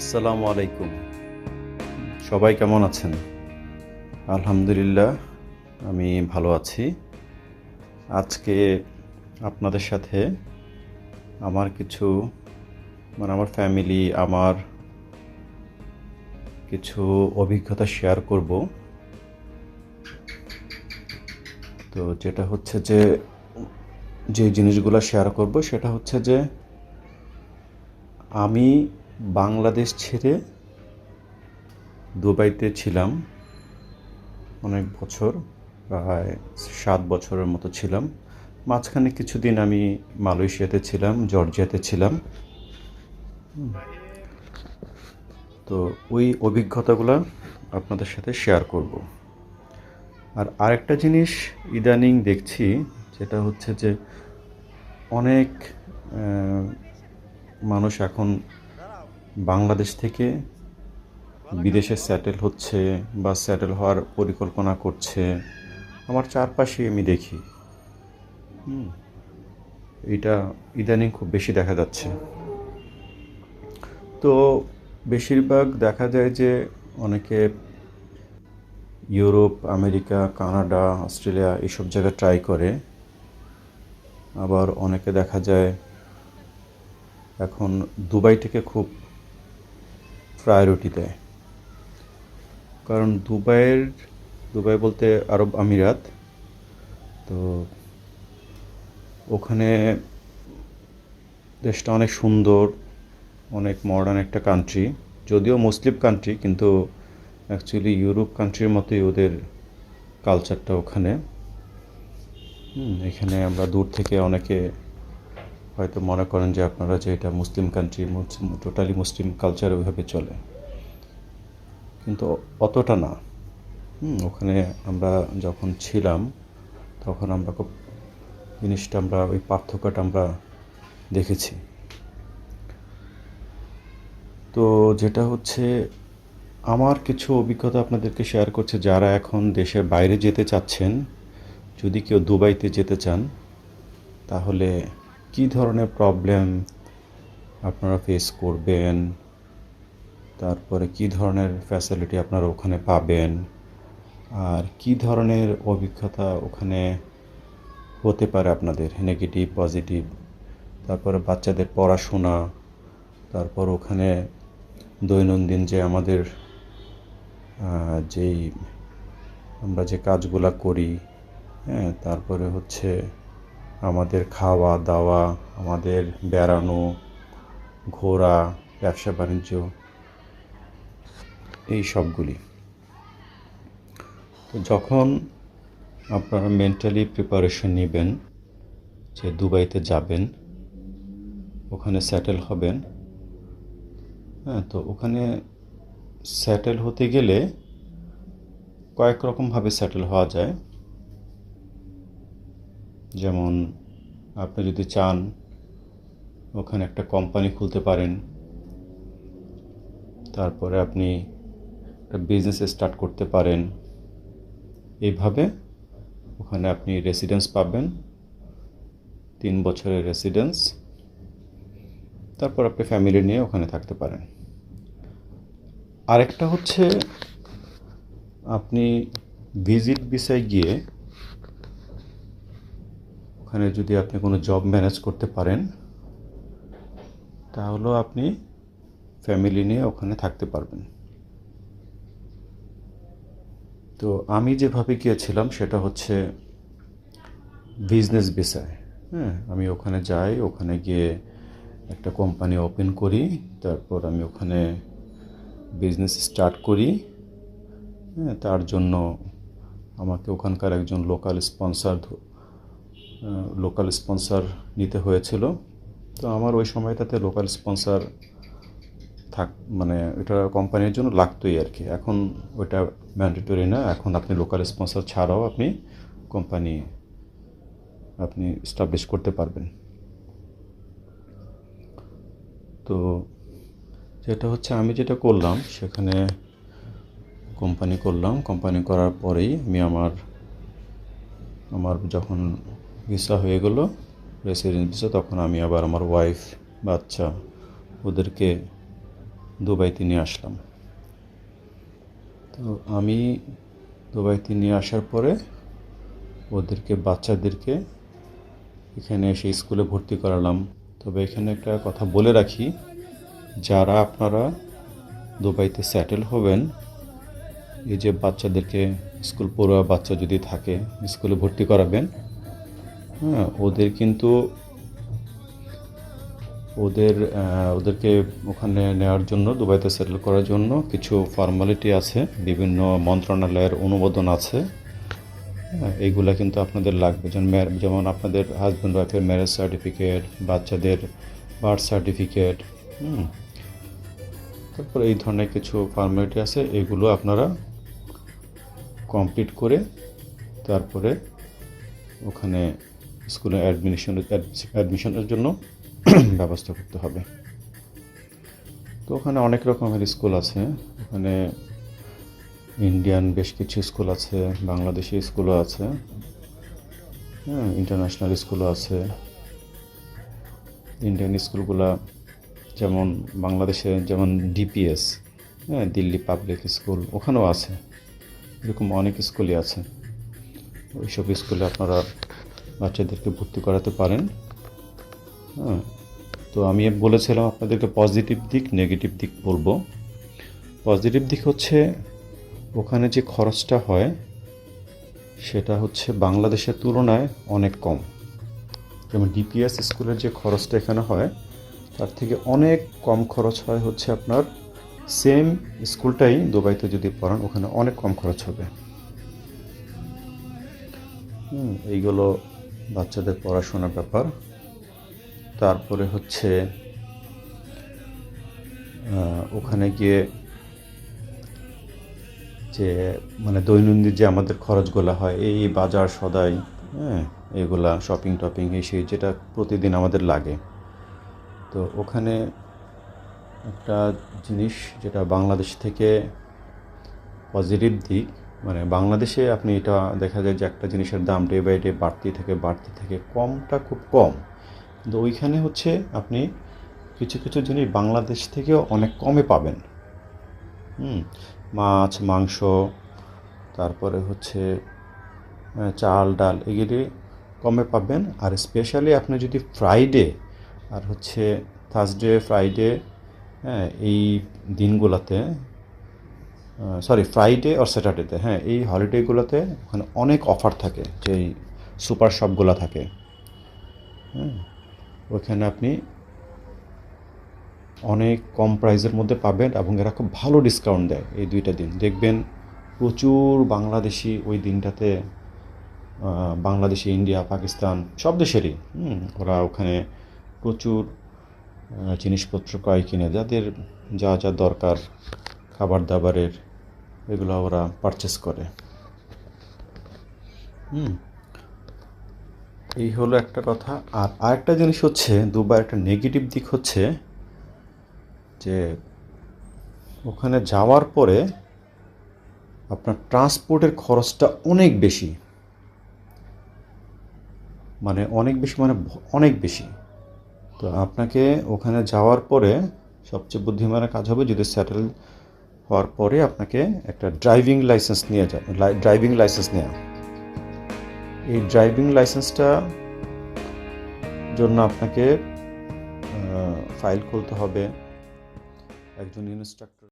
আসসালামু আলাইকুম। সবাই কেমন আছেন? আলহামদুলিল্লাহ, আমি ভালো আছি। আজকে আপনাদের সাথে আমার কিছু মানে আমার ফ্যামিলি আমার কিছু অভিজ্ঞতা শেয়ার করব। তো যেটা হচ্ছে যে যে জিনিসগুলো শেয়ার করব, সেটা হচ্ছে যে, আমি বাংলাদেশ ছেড়ে দুবাইতে ছিলাম। অনেক বছর, প্রায় সাত বছরের মতো ছিলাম। মাঝখানে কিছুদিন আমি মালয়েশিয়াতে ছিলাম, জর্জিয়াতে ছিলাম। তো ওই অভিজ্ঞতাগুলো আপনাদের সাথে শেয়ার করব। আর আরেকটা জিনিস ইদানিং দেখছি, যেটা হচ্ছে যে অনেক মানুষ এখন বাংলাদেশ থেকে বিদেশে স্যাটেল হচ্ছে বা স্যাটেল হওয়ার পরিকল্পনা করছে, আমার চারপাশে আমি দেখি। এটা ইদানিং খুব বেশি দেখা যাচ্ছে। তো বেশিরভাগ দেখা যায় যে অনেকে ইউরোপ, আমেরিকা, কানাডা, অস্ট্রেলিয়া এইসব জায়গায় ট্রাই করে। আবার অনেকে দেখা যায় এখন দুবাই থেকে খুব প্রায়োরিটি দেয়। কারণ দুবাইয়ের, দুবাই বলতে আরব আমিরাত, তো ওখানে দেশটা অনেক সুন্দর, অনেক মডার্ন একটা কান্ট্রি যদিও মুসলিম কান্ট্রি কিন্তু অ্যাকচুয়ালি ইউরোপ কান্ট্রির মতোই ওদের কালচারটা ওখানে। এখানে আমরা দূর থেকে অনেকে হয়তো মনে করেন যে আপনারা যে এটা Muslim country totally Muslim culture ওইভাবে চলে। কিন্তু অতটা না। ওখানে আমরা যখন ছিলাম, তখন আমরা খুব জিনিসটা আমরা, ওই পার্থক্যটা আমরা দেখেছি। তো যেটা হচ্ছে, আমার কিছু অভিজ্ঞতা আপনাদেরকে শেয়ার করছে, যারা এখন দেশের বাইরে যেতে চাচ্ছেন, যদি কেউ দুবাইতে যেতে চান, তাহলে কি ধরনের প্রবলেম আপনারা ফেস করবেন? তারপরে কি ধরনের ফ্যাসিলিটি আপনারা ওখানে পাবেন? আর কি ধরনের অভিজ্ঞতা ওখানে হতে পারে আপনাদের? নেগেটিভ পজিটিভ তারপরে বাচ্চাদের পড়াশোনা, তারপর ওখানে দৈনন্দিন যে আমাদের যেই আমরা যে কাজগুলা করি হ্যাঁ তারপরে হচ্ছে আমাদের খাওয়া, দাওয়া, আমাদের বেড়ানো, ঘোরা, ব্যবসা, বাণিজ্য, এই সবগুলি। তো যখন আপনারা মেন্টালি প্রিপারেশন নেবেন, যে দুবাইতে যাবেন, ওখানে স্যাটেল হবেন হ্যাঁ তো ওখানে স্যাটেল হতে গেলে কয়েক রকমভাবে স্যাটেল হওয়া যায়। যেমন আপনি যদি চান ওখানে একটা কোম্পানি খুলতে পারেন, তারপরে আপনি একটা বিজনেস স্টার্ট করতে পারেন এইভাবে ওখানে আপনি রেসিডেন্স পাবেন, তিন বছরের রেসিডেন্স তারপর আপনি ফ্যামিলি নিয়ে ওখানে থাকতে পারেন। আরেকটা হচ্ছে আপনি ভিজিট ভিসায় গিয়ে ওখানে যদি আপনি কোনো জব ম্যানেজ করতে পারেন, তাহলেও আপনি ফ্যামিলি নিয়ে ওখানে থাকতে পারবেন। তো আমি যেভাবে গিয়েছিলাম, সেটা হচ্ছে বিজনেস ভিসায় হ্যাঁ আমি ওখানে যাই, ওখানে গিয়ে একটা কোম্পানি ওপেন করি, তারপর আমি ওখানে বিজনেস স্টার্ট করি। হ্যাঁ তার জন্য আমাকে ওখানকার একজন লোকাল স্পন্সার লোকাল স্পন্সর নিতে হয়েছিল। তো আমার ওই সময়টাতে লোকাল স্পন্সর থাক মানে এটা কোম্পানির জন্য লাগতোই আর কি। এখন ওটা ম্যান্ডেটরি না, এখন আপনি লোকাল স্পন্সর ছাড়াও আপনি কোম্পানি আপনি স্টাবলিশ করতে পারবেন। তো যেটা হচ্ছে, আমি যেটা করলাম, সেখানে কোম্পানি করলাম। কোম্পানি করার পরেই আমি আমার আমার যখন ভিসা হয়ে গেল রেসিডেন্ট ভিসা তখন আমি আবার আমার ওয়াইফ বাচ্চা, ওদেরকে দুবাইতে নিয়ে আসলাম। তো আমি দুবাইতে নিয়ে আসার পরে ওদেরকে, বাচ্চাদেরকে এখানে এসে স্কুলে ভর্তি করালাম। তবে এখানে একটা কথা বলে রাখি, যারা আপনারা দুবাইতে স্যাটেল হবেন, এই যে বাচ্চাদেরকে স্কুল পড়ুয়া বাচ্চা যদি থাকে, স্কুলে ভর্তি করাবেন হ্যাঁ ওদের কিন্তু ওদের ওদেরকে ওখানে নেওয়ার জন্য দুবাইতে সেটেল করার জন্য কিছু ফর্মালিটি আছে বিভিন্ন মন্ত্রণালয়ের অনুমোদন আছে। হ্যাঁ, এইগুলা কিন্তু আপনাদের লাগবে। যেমন যেমন আপনাদের হাজব্যান্ড ওয়াইফের ম্যারেজ সার্টিফিকেট বাচ্চাদের বার্থ সার্টিফিকেট তারপর এই ধরনের কিছু ফর্মালিটি আছে এগুলো আপনারা কমপ্লিট করে তারপরে ওখানে স্কুলে অ্যাডমিশন অ্যাডমিশনের জন্য ব্যবস্থা করতে হবে। তো ওখানে অনেক রকমের স্কুল আছে। ওখানে ইন্ডিয়ান বেশ কিছু স্কুল আছে, বাংলাদেশি স্কুলও আছে হ্যাঁ ইন্টারন্যাশনাল স্কুলও আছে। ইন্ডিয়ান স্কুলগুলা যেমন বাংলাদেশে যেমন ডিপিএস হ্যাঁ দিল্লি পাবলিক স্কুল ওখানেও আছে। এরকম অনেক স্কুলই আছে। ওইসব স্কুলে আপনারা বাচ্চাদেরকে ভর্তি করাতে পারেন। হ্যাঁ তো আমি বলেছিলাম আপনাদেরকে পজিটিভ দিক নেগেটিভ দিক বলব। পজিটিভ দিক হচ্ছে ওখানে যে খরচটা হয় সেটা হচ্ছে বাংলাদেশের তুলনায় অনেক কম। যেমন ডিপিএস স্কুলের যে খরচটা এখানে হয় তার থেকে অনেক কম খরচ হয় হচ্ছে আপনার সেম স্কুলটাই দুবাইতে যদি পড়ান ওখানে অনেক কম খরচ হবে। হুম, এইগুলো বাচ্চাদের পড়াশোনার ব্যাপার। তারপরে হচ্ছে ওখানে গিয়ে যে মানে দৈনন্দিন যে আমাদের খরচগুলো হয়, এই বাজার সদাই হ্যাঁ এগুলা শপিং টপিং, এই সেই যেটা প্রতিদিন আমাদের লাগে। তো ওখানে একটা জিনিস যেটা বাংলাদেশ থেকে পজিটিভ দিক মানে বাংলাদেশে আপনি এটা দেখা যায় যে একটা জিনিসের দাম ডে বাই ডে বাড়তে থাকে বাড়তে থাকে কমটা খুব কম। কিন্তু ওইখানে হচ্ছে আপনি কিছু কিছু জিনিস বাংলাদেশ থেকেও অনেক কমে পাবেন। হুম, মাছ, মাংস, তারপরে হচ্ছে চাল, ডাল এগুলি কমে পাবেন। আর স্পেশালি আপনি যদি ফ্রাইডে আর হচ্ছে থার্সডে ফ্রাইডে হ্যাঁ এই দিনগুলোতে সরি ফ্রাইডে আর স্যাটারডেতে হ্যাঁ এই হলিডেগুলোতে ওখানে অনেক অফার থাকে, যেই সুপার শপগুলো থাকে। হ্যাঁ ওইখানে আপনি অনেক কম প্রাইসের মধ্যে পাবেন এবং এরা খুব ভালো ডিসকাউন্ট দেয় এই দুইটা দিন। দেখবেন প্রচুর বাংলাদেশি ওই দিনটাতে বাংলাদেশি ইন্ডিয়া পাকিস্তান সব দেশেরই ওরা ওখানে প্রচুর জিনিসপত্র ক্রয় কিনে, যাদের যা যা দরকার খাবার দাবারের এগুলো ওরা পারচেস করে। হুম। এই হলো একটা কথা। আর আরেকটা জিনিস হচ্ছে, দুবার একটা নেগেটিভ দিক হচ্ছে যে ওখানে যাওয়ার পরে আপনার ট্রান্সপোর্টের খরচটা অনেক বেশি। মানে অনেক বেশি মানে অনেক বেশি। তো আপনাকে ওখানে যাওয়ার পরে সবচেয়ে বুদ্ধিমানের কাজ হবে যদি সেটেল হওয়ার পরে আপনাকে একটা ড্রাইভিং লাইসেন্স নিয়ে যায় ড্রাইভিং লাইসেন্স নেওয়া এই ড্রাইভিং লাইসেন্সটা জন্য আপনাকে ফাইল খুলতে হবে। একজন ইনস্ট্রাক্টর